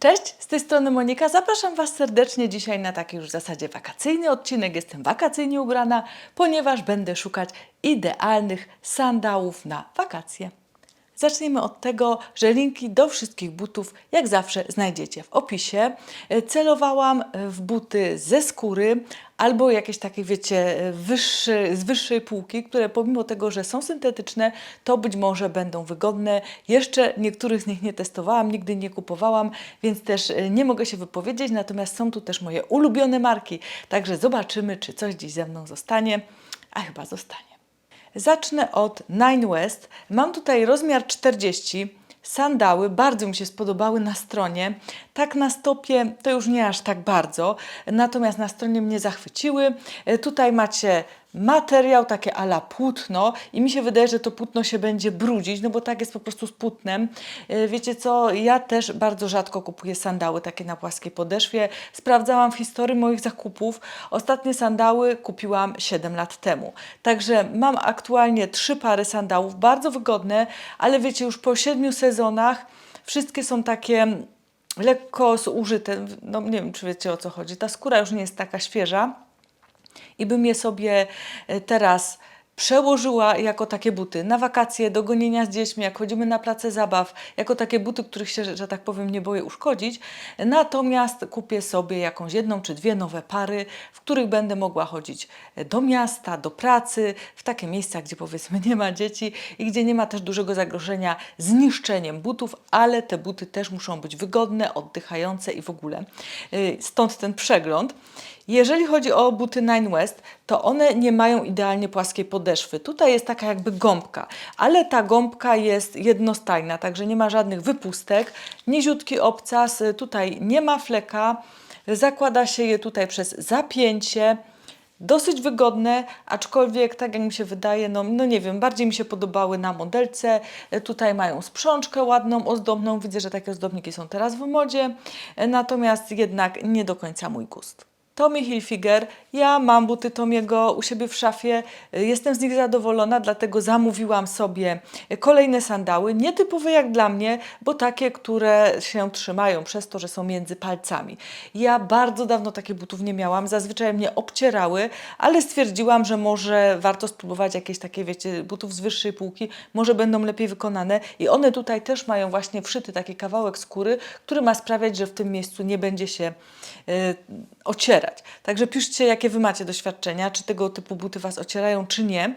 Cześć, z tej strony Monika. Zapraszam Was serdecznie dzisiaj na taki już w zasadzie wakacyjny odcinek. Jestem wakacyjnie ubrana, ponieważ będę szukać idealnych sandałów na wakacje. Zacznijmy od tego, że linki do wszystkich butów, jak zawsze, znajdziecie w opisie. E, Celowałam w buty ze skóry albo jakieś takie, wiecie, wyższy, z wyższej półki, które pomimo tego, że są syntetyczne, to być może będą wygodne. Jeszcze niektórych z nich nie testowałam, nigdy nie kupowałam, więc też e, nie mogę się wypowiedzieć. Natomiast są tu też moje ulubione marki, także zobaczymy, czy coś dziś ze mną zostanie, a chyba zostanie. Zacznę od Nine West. Mam tutaj rozmiar 40. Sandały bardzo mi się spodobały na stronie. Tak na stopie to już nie aż tak bardzo, natomiast na stronie mnie zachwyciły. E, Tutaj macie materiał takie ala płótno i mi się wydaje, że to płótno się będzie brudzić, no bo tak jest po prostu z płótnem. E, Wiecie co, ja też bardzo rzadko kupuję sandały takie na płaskiej podeszwie. Sprawdzałam w historii moich zakupów. Ostatnie sandały kupiłam 7 lat temu. Także mam aktualnie trzy pary sandałów, bardzo wygodne, ale wiecie, już po 7 sezonach wszystkie są takie lekko zużyte. No nie wiem, czy wiecie o co chodzi. Ta skóra już nie jest taka świeża i bym je sobie e, teraz przełożyła jako takie buty na wakacje, do gonienia z dziećmi, jak chodzimy na place zabaw, jako takie buty, których się, że tak powiem, nie boję uszkodzić. Natomiast kupię sobie jakąś jedną czy dwie nowe pary, w których będę mogła chodzić do miasta, do pracy, w takie miejsca, gdzie powiedzmy nie ma dzieci i gdzie nie ma też dużego zagrożenia zniszczeniem butów, ale te buty też muszą być wygodne, oddychające i w ogóle. Y, Stąd ten przegląd. Jeżeli chodzi o buty Nine West, to one nie mają idealnie płaskiej podeszwy. Tutaj jest taka jakby gąbka, ale ta gąbka jest jednostajna, także nie ma żadnych wypustek. Niziutki obcas, y, tutaj nie ma fleka. Zakłada się je tutaj przez zapięcie. Dosyć wygodne, aczkolwiek tak jak mi się wydaje, no, no nie wiem, bardziej mi się podobały na modelce. E, Tutaj mają sprzączkę ładną, ozdobną. Widzę, że takie ozdobniki są teraz w modzie, E, natomiast jednak nie do końca mój gust. Tommy Hilfiger. Ja mam buty Tomiego u siebie w szafie. Jestem z nich zadowolona, dlatego zamówiłam sobie kolejne sandały. Nietypowe jak dla mnie, bo takie, które się trzymają przez to, że są między palcami. Ja bardzo dawno takich butów nie miałam. Zazwyczaj mnie obcierały, ale stwierdziłam, że może warto spróbować jakieś takie, wiecie, butów z wyższej półki. Może będą lepiej wykonane. I one tutaj też mają właśnie wszyty taki kawałek skóry, który ma sprawiać, że w tym miejscu nie będzie się y, ocierać. Także piszcie, jakie Wy macie doświadczenia, czy tego typu buty Was ocierają, czy nie.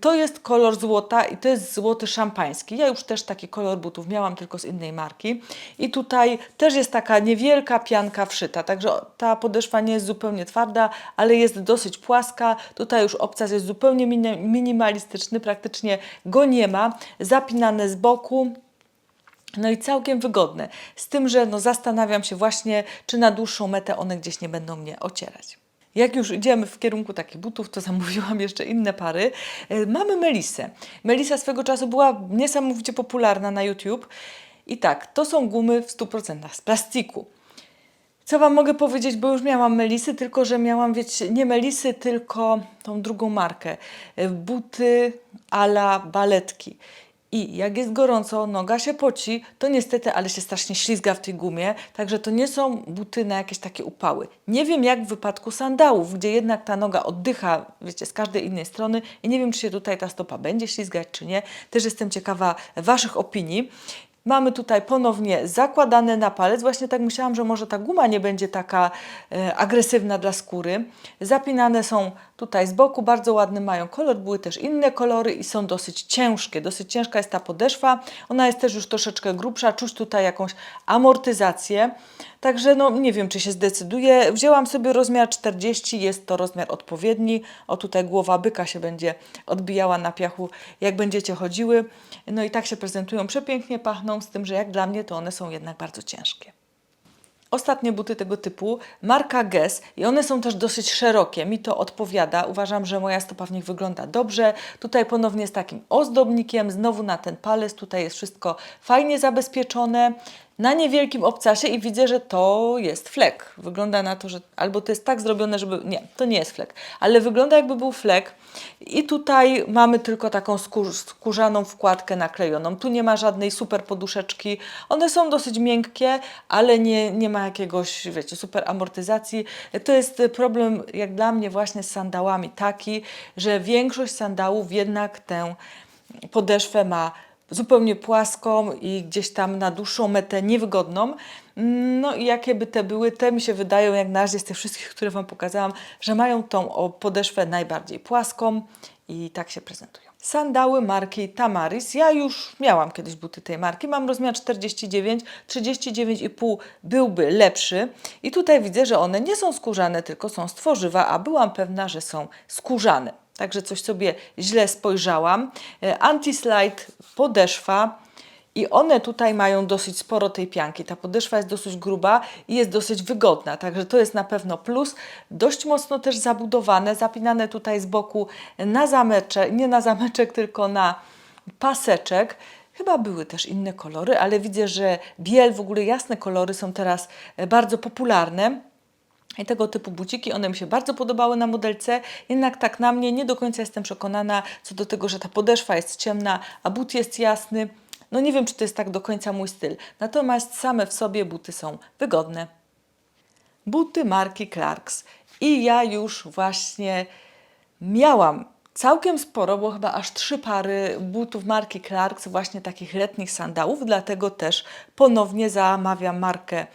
To jest kolor złota i to jest złoty szampański. Ja już też taki kolor butów miałam, tylko z innej marki. I tutaj też jest taka niewielka pianka wszyta, także ta podeszwa nie jest zupełnie twarda, ale jest dosyć płaska. Tutaj już obcas jest zupełnie mini- minimalistyczny, praktycznie go nie ma. Zapinane z boku, no i całkiem wygodne. Z tym, że no zastanawiam się właśnie, czy na dłuższą metę one gdzieś nie będą mnie ocierać. Jak już idziemy w kierunku takich butów, to zamówiłam jeszcze inne pary. E, Mamy Melisę. Melisa swego czasu była niesamowicie popularna na YouTube. I tak, to są gumy w 100% z plastiku. Co Wam mogę powiedzieć, bo już miałam Melisy, tylko że miałam, wiecie, nie Melisy, tylko tą drugą markę. E, Buty ala baletki. I jak jest gorąco, noga się poci, to niestety, ale się strasznie ślizga w tej gumie, także to nie są buty na jakieś takie upały. Nie wiem jak w wypadku sandałów, gdzie jednak ta noga oddycha, wiecie, z każdej innej strony i nie wiem, czy się tutaj ta stopa będzie ślizgać, czy nie. Też jestem ciekawa Waszych opinii. Mamy tutaj ponownie zakładane na palec. Właśnie tak myślałam, że może ta guma nie będzie taka e, agresywna dla skóry. Zapinane są tutaj z boku, bardzo ładny mają kolor. Były też inne kolory i są dosyć ciężkie. Dosyć ciężka jest ta podeszwa. Ona jest też już troszeczkę grubsza. Czuć tutaj jakąś amortyzację. Także no nie wiem, czy się zdecyduję. Wzięłam sobie rozmiar 40, jest to rozmiar odpowiedni. O tutaj głowa byka się będzie odbijała na piachu, jak będziecie chodziły. No i tak się prezentują, przepięknie pachną, z tym, że jak dla mnie to one są jednak bardzo ciężkie. Ostatnie buty tego typu, marka Guess i one są też dosyć szerokie, mi to odpowiada, uważam, że moja stopa w nich wygląda dobrze. Tutaj ponownie z takim ozdobnikiem, znowu na ten palec, tutaj jest wszystko fajnie zabezpieczone. Na niewielkim obcasie i widzę, że to jest flek. Wygląda na to, że albo to jest tak zrobione, żeby. Nie, to nie jest flek, ale wygląda jakby był flek. I tutaj mamy tylko taką skór, skórzaną wkładkę naklejoną. Tu nie ma żadnej super poduszeczki. One są dosyć miękkie, ale nie, nie ma jakiegoś, wiecie, super amortyzacji. To jest problem, jak dla mnie, właśnie z sandałami taki, że większość sandałów jednak tę podeszwę ma zupełnie płaską i gdzieś tam na dłuższą metę niewygodną. No i jakie by te były, te mi się wydają, jak na razie z tych wszystkich, które Wam pokazałam, że mają tą podeszwę najbardziej płaską i tak się prezentują. Sandały marki Tamaris. Ja już miałam kiedyś buty tej marki. Mam rozmiar 49, 39,5 byłby lepszy. I tutaj widzę, że one nie są skórzane, tylko są z tworzywa, a byłam pewna, że są skórzane. Także coś sobie źle spojrzałam. E, Anti-slide podeszwa. I one tutaj mają dosyć sporo tej pianki. Ta podeszwa jest dosyć gruba i jest dosyć wygodna, także to jest na pewno plus. Dość mocno też zabudowane, zapinane tutaj z boku na zameczek, nie na zameczek, tylko na paseczek. Chyba były też inne kolory, ale widzę, że biel, w ogóle jasne kolory są teraz e, bardzo popularne. I tego typu buciki, one mi się bardzo podobały na modelce, jednak tak na mnie nie do końca jestem przekonana co do tego, że ta podeszwa jest ciemna, a but jest jasny. No nie wiem, czy to jest tak do końca mój styl. Natomiast same w sobie buty są wygodne. Buty marki Clarks. I ja już właśnie miałam całkiem sporo, bo chyba aż trzy pary butów marki Clarks, właśnie takich letnich sandałów, dlatego też ponownie zamawiam markę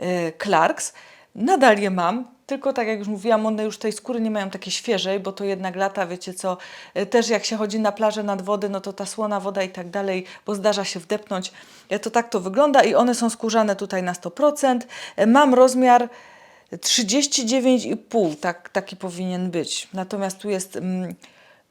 y, Clarks. Nadal je mam, tylko tak jak już mówiłam, one już tej skóry nie mają takiej świeżej, bo to jednak lata, wiecie co, e, też jak się chodzi na plażę nad wodę, no to ta słona woda i tak dalej, bo zdarza się wdepnąć, E, to tak to wygląda i one są skórzane tutaj na 100%. E, Mam rozmiar 39,5, tak, taki powinien być. Natomiast tu jest mm,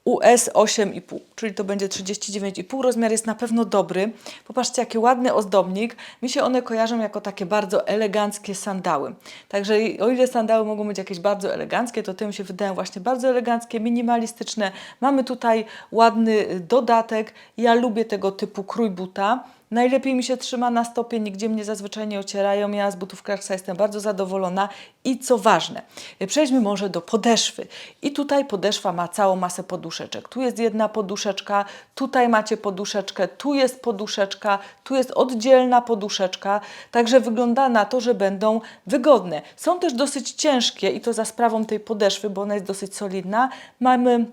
US 8,5, czyli to będzie 39,5. Rozmiar jest na pewno dobry. Popatrzcie, jaki ładny ozdobnik. Mi się one kojarzą jako takie bardzo eleganckie sandały. Także o ile sandały mogą być jakieś bardzo eleganckie, to te mi się wydają właśnie bardzo eleganckie, minimalistyczne. Mamy tutaj ładny dodatek. Ja lubię tego typu krój buta. Najlepiej mi się trzyma na stopie, nigdzie mnie zazwyczaj nie ocierają. Ja z butów Clarksa jestem bardzo zadowolona. I co ważne, przejdźmy może do podeszwy. I tutaj podeszwa ma całą masę poduszeczek. Tu jest jedna poduszeczka, tutaj macie poduszeczkę, tu jest poduszeczka, tu jest oddzielna poduszeczka. Także wygląda na to, że będą wygodne. Są też dosyć ciężkie i to za sprawą tej podeszwy, bo ona jest dosyć solidna. Mamy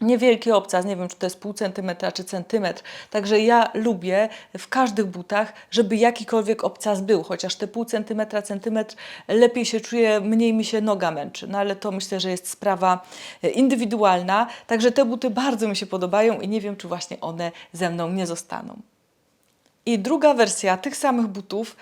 niewielki obcas, nie wiem czy to jest pół centymetra czy centymetr, także ja lubię w każdych butach, żeby jakikolwiek obcas był, chociaż te pół centymetra, centymetr lepiej się czuję, mniej mi się noga męczy, no ale to myślę, że jest sprawa e, indywidualna, także te buty bardzo mi się podobają i nie wiem czy właśnie one ze mną nie zostaną. I druga wersja tych samych butów,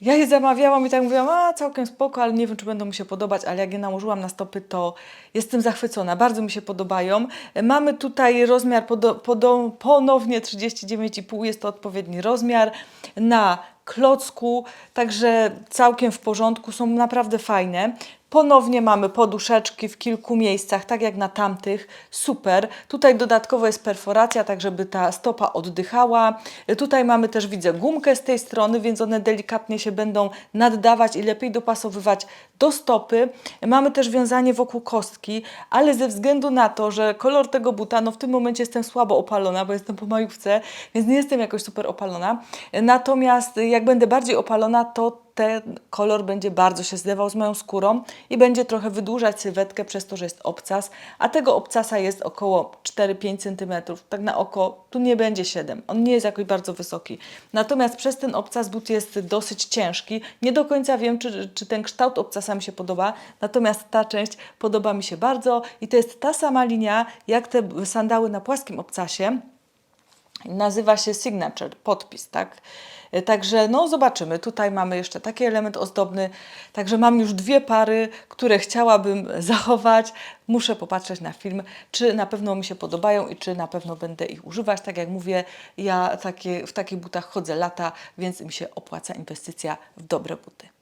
ja je zamawiałam i tak mówiłam, a całkiem spoko, ale nie wiem, czy będą mi się podobać, ale jak je nałożyłam na stopy, to jestem zachwycona, bardzo mi się podobają. Mamy tutaj rozmiar podo, podo, ponownie 39,5, jest to odpowiedni rozmiar na klocku, także całkiem w porządku, są naprawdę fajne. Ponownie mamy poduszeczki w kilku miejscach, tak jak na tamtych. Super. Tutaj dodatkowo jest perforacja, tak żeby ta stopa oddychała. Tutaj mamy też, widzę, gumkę z tej strony, więc one delikatnie się będą naddawać i lepiej dopasowywać do stopy. Mamy też wiązanie wokół kostki, ale ze względu na to, że kolor tego buta, no w tym momencie jestem słabo opalona, bo jestem po majówce, więc nie jestem jakoś super opalona. Natomiast jak będę bardziej opalona, to ten kolor będzie bardzo się zlewał z moją skórą i będzie trochę wydłużać sylwetkę przez to, że jest obcas, a tego obcasa jest około 4-5 cm. Tak na oko tu nie będzie 7. On nie jest jakoś bardzo wysoki. Natomiast przez ten obcas but jest dosyć ciężki. Nie do końca wiem, czy, czy ten kształt obcasa mi się podoba, natomiast ta część podoba mi się bardzo i to jest ta sama linia, jak te sandały na płaskim obcasie. Nazywa się signature, podpis, tak? E, Także no zobaczymy. Tutaj mamy jeszcze taki element ozdobny. Także mam już dwie pary, które chciałabym zachować. Muszę popatrzeć na film, czy na pewno mi się podobają i czy na pewno będę ich używać. Tak jak mówię, ja takie, w takich butach chodzę lata, więc mi się opłaca inwestycja w dobre buty.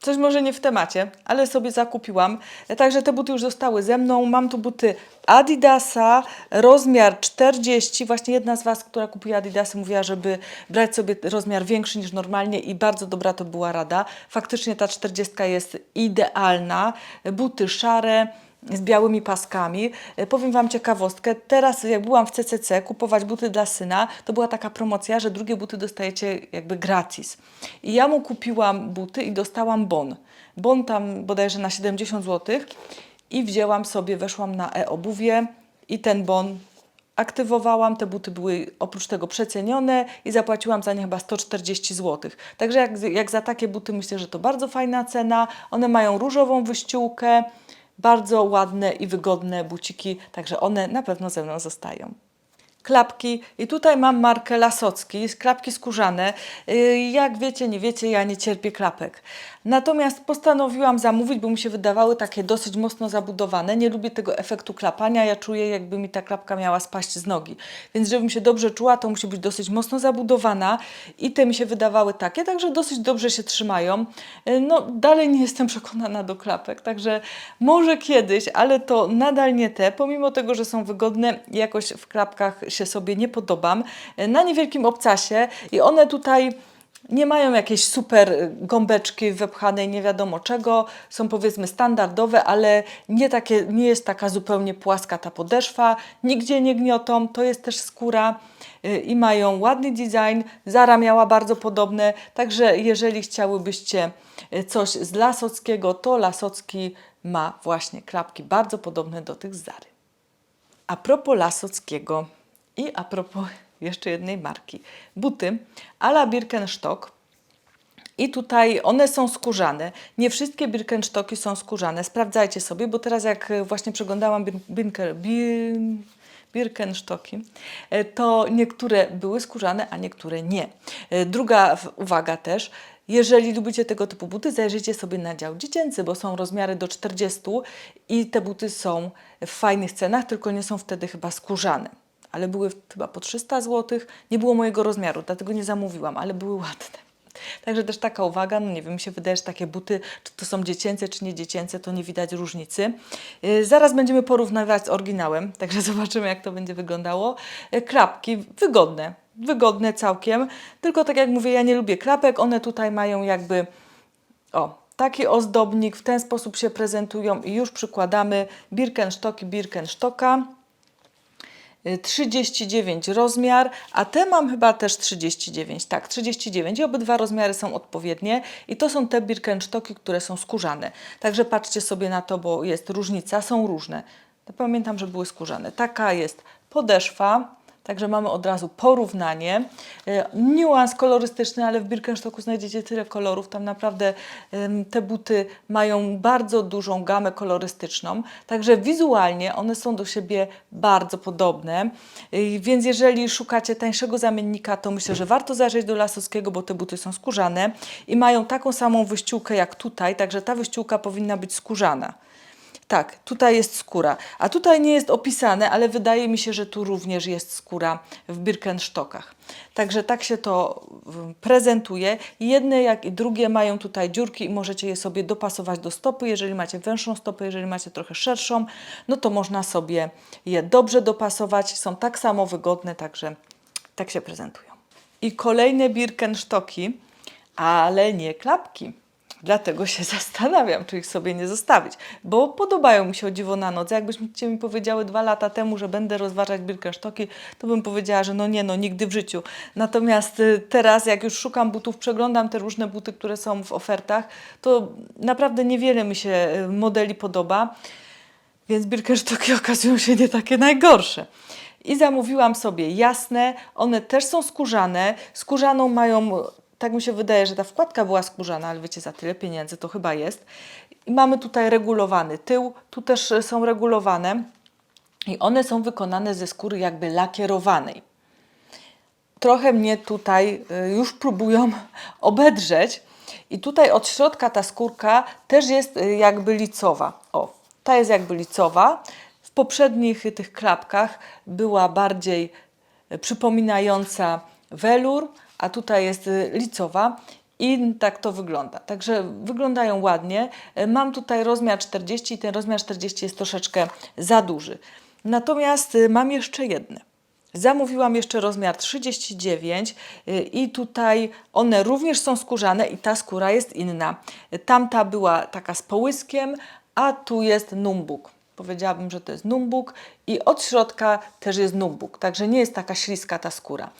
Coś może nie w temacie, ale sobie zakupiłam. Także te buty już zostały ze mną. Mam tu buty Adidasa, rozmiar 40. Właśnie jedna z Was, która kupuje Adidasy, mówiła, żeby brać sobie rozmiar większy niż normalnie i bardzo dobra to była rada. Faktycznie ta 40 jest idealna. Buty szare z białymi paskami. E, Powiem Wam ciekawostkę. Teraz, jak byłam w CCC kupować buty dla syna, to była taka promocja, że drugie buty dostajecie jakby gratis. I ja mu kupiłam buty i dostałam bon. Bon tam bodajże na 70 zł i wzięłam sobie, weszłam na e-obuwie i ten bon aktywowałam, te buty były oprócz tego przecenione i zapłaciłam za nie chyba 140 zł. Także jak, jak za takie buty myślę, że to bardzo fajna cena. One mają różową wyściółkę, bardzo ładne i wygodne buciki, także one na pewno ze mną zostają. Klapki i tutaj mam markę Lasocki, klapki skórzane. Yy, Jak wiecie, nie wiecie, ja nie cierpię klapek. Natomiast postanowiłam zamówić, bo mi się wydawały takie dosyć mocno zabudowane. Nie lubię tego efektu klapania, ja czuję jakby mi ta klapka miała spaść z nogi. Więc żebym się dobrze czuła, to musi być dosyć mocno zabudowana i te mi się wydawały takie, także dosyć dobrze się trzymają. Yy, No dalej nie jestem przekonana do klapek, także może kiedyś, ale to nadal nie te, pomimo tego, że są wygodne, jakoś w klapkach się sobie nie podobam. Yy, Na niewielkim obcasie i one tutaj nie mają jakiejś super y, gąbeczki wepchanej nie wiadomo czego, są powiedzmy standardowe, ale nie, takie, nie jest taka zupełnie płaska ta podeszwa, nigdzie nie gniotą, to jest też skóra y, i mają ładny design, Zara miała bardzo podobne, także jeżeli chciałybyście coś z Lasockiego, to Lasocki ma właśnie klapki bardzo podobne do tych z Zary. A propos Lasockiego i a propos jeszcze jednej marki. Buty ala Birkenstock. I tutaj one są skórzane. Nie wszystkie Birkenstocki są skórzane. Sprawdzajcie sobie, bo teraz jak e, właśnie przeglądałam Bir- Birken, Bir, Birkenstocki, e, to niektóre były skórzane, a niektóre nie. E, Druga uwaga też, jeżeli lubicie tego typu buty, zajrzyjcie sobie na dział dziecięcy, bo są rozmiary do 40 i te buty są w fajnych cenach, tylko nie są wtedy chyba skórzane. Ale były chyba po 300 zł. Nie było mojego rozmiaru, dlatego nie zamówiłam, ale były ładne. Także też taka uwaga, no nie wiem, mi się wydaje, że takie buty, czy to są dziecięce, czy nie dziecięce, to nie widać różnicy. Yy, Zaraz będziemy porównywać z oryginałem, także zobaczymy, jak to będzie wyglądało. Yy, Klapki wygodne, wygodne całkiem, tylko tak jak mówię, ja nie lubię klapek, one tutaj mają jakby, o, taki ozdobnik, w ten sposób się prezentują i już przykładamy Birkenstocki Birkenstocka. Y, 39 rozmiar, a te mam chyba też 39, tak, 39 i obydwa rozmiary są odpowiednie i to są te Birkenstocki, które są skórzane. Także patrzcie sobie na to, bo jest różnica, są różne. Pamiętam, że były skórzane. Taka jest podeszwa, Także mamy od razu porównanie. E, Niuans kolorystyczny, ale w Birkenstocku znajdziecie tyle kolorów. Tam naprawdę te buty mają bardzo dużą gamę kolorystyczną. Także wizualnie one są do siebie bardzo podobne. Y, Więc jeżeli szukacie tańszego zamiennika, to myślę, że warto zajrzeć do Lasowskiego, bo te buty są skórzane i mają taką samą wyściółkę jak tutaj. Także ta wyściółka powinna być skórzana. Tak, tutaj jest skóra. A tutaj nie jest opisane, ale wydaje mi się, że tu również jest skóra w Birkenstockach. Także tak się to prezentuje. Jedne jak i drugie mają tutaj dziurki i możecie je sobie dopasować do stopy. Jeżeli macie węższą stopę, jeżeli macie trochę szerszą, no to można sobie je dobrze dopasować. Są tak samo wygodne, także tak się prezentują. I kolejne Birkenstocki, ale nie klapki. Dlatego się zastanawiam, czy ich sobie nie zostawić, bo podobają mi się o dziwo na noc. Jakbyście mi powiedziały dwa lata temu, że będę rozważać Birkenstocki, to bym powiedziała, że no nie, no nigdy w życiu. Natomiast y, teraz, jak już szukam butów, przeglądam te różne buty, które są w ofertach, to naprawdę niewiele mi się y, modeli podoba, więc Birkenstocki okazują się nie takie najgorsze. I zamówiłam sobie jasne, one też są skórzane. Skórzaną mają, tak mi się wydaje, że ta wkładka była skórzana, ale wiecie, za tyle pieniędzy to chyba jest. I mamy tutaj regulowany tył, tu też e, są regulowane i one są wykonane ze skóry jakby lakierowanej. Trochę mnie tutaj y, już próbują obedrzeć. I tutaj od środka ta skórka też jest y, jakby licowa. O, ta jest jakby licowa. W poprzednich tych klapkach była bardziej przypominająca welur, a tutaj jest y, licowa. i tak to wygląda. Także wyglądają ładnie. E, Mam tutaj rozmiar 40 i ten rozmiar 40 jest troszeczkę za duży. Natomiast y, mam jeszcze jedne. Zamówiłam jeszcze rozmiar 39 y, i tutaj one również są skórzane i ta skóra jest inna. Y, Tamta była taka z połyskiem, a tu jest numbuk. Powiedziałabym, że to jest numbuk i od środka też jest numbuk, także nie jest taka śliska ta skóra.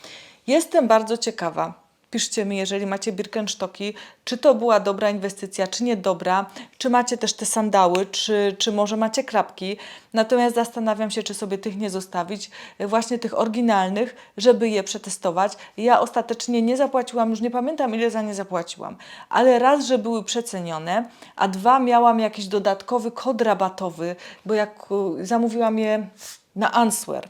Jestem bardzo ciekawa, Piszcie mi, jeżeli macie Birkenstocki, czy to była dobra inwestycja, czy nie dobra, czy macie też te sandały, czy, czy może macie krapki. Natomiast zastanawiam się, czy sobie tych nie zostawić, e, właśnie tych oryginalnych, żeby je przetestować. Ja ostatecznie nie zapłaciłam, już nie pamiętam ile za nie zapłaciłam, ale raz, że były przecenione, a dwa miałam jakiś dodatkowy kod rabatowy, bo jak zamówiłam je na Answer.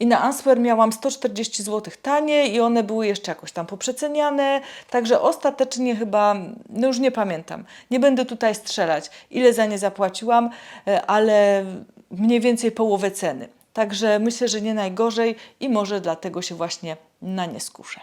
I na Answer miałam 140 zł taniej i one były jeszcze jakoś tam poprzeceniane, także ostatecznie chyba, no już nie pamiętam, nie będę tutaj strzelać, ile za nie zapłaciłam, e, ale mniej więcej połowę ceny. Także myślę, że nie najgorzej i może dlatego się właśnie na nie skuszę.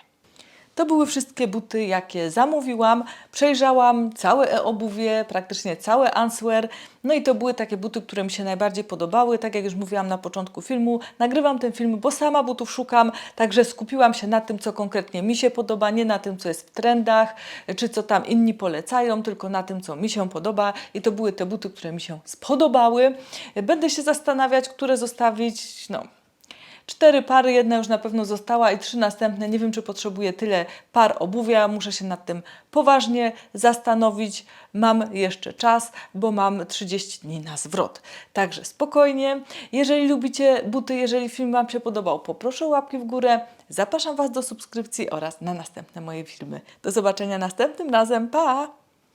To były wszystkie buty, jakie zamówiłam. Przejrzałam całe e-obuwie, praktycznie całe Answear. No i to były takie buty, które mi się najbardziej podobały. Tak jak już mówiłam na początku filmu, nagrywam ten film, bo sama butów szukam, także skupiłam się na tym, co konkretnie mi się podoba, nie na tym, co jest w trendach, czy co tam inni polecają, tylko na tym, co mi się podoba. I to były te buty, które mi się spodobały. Będę się zastanawiać, które zostawić. No, Cztery pary, jedna już na pewno została i trzy następne. Nie wiem, czy potrzebuję tyle par obuwia. Muszę się nad tym poważnie zastanowić. Mam jeszcze czas, bo mam 30 dni na zwrot. Także spokojnie. Jeżeli lubicie buty, jeżeli film Wam się podobał, poproszę łapki w górę. Zapraszam Was do subskrypcji oraz na następne moje filmy. Do zobaczenia następnym razem. Pa!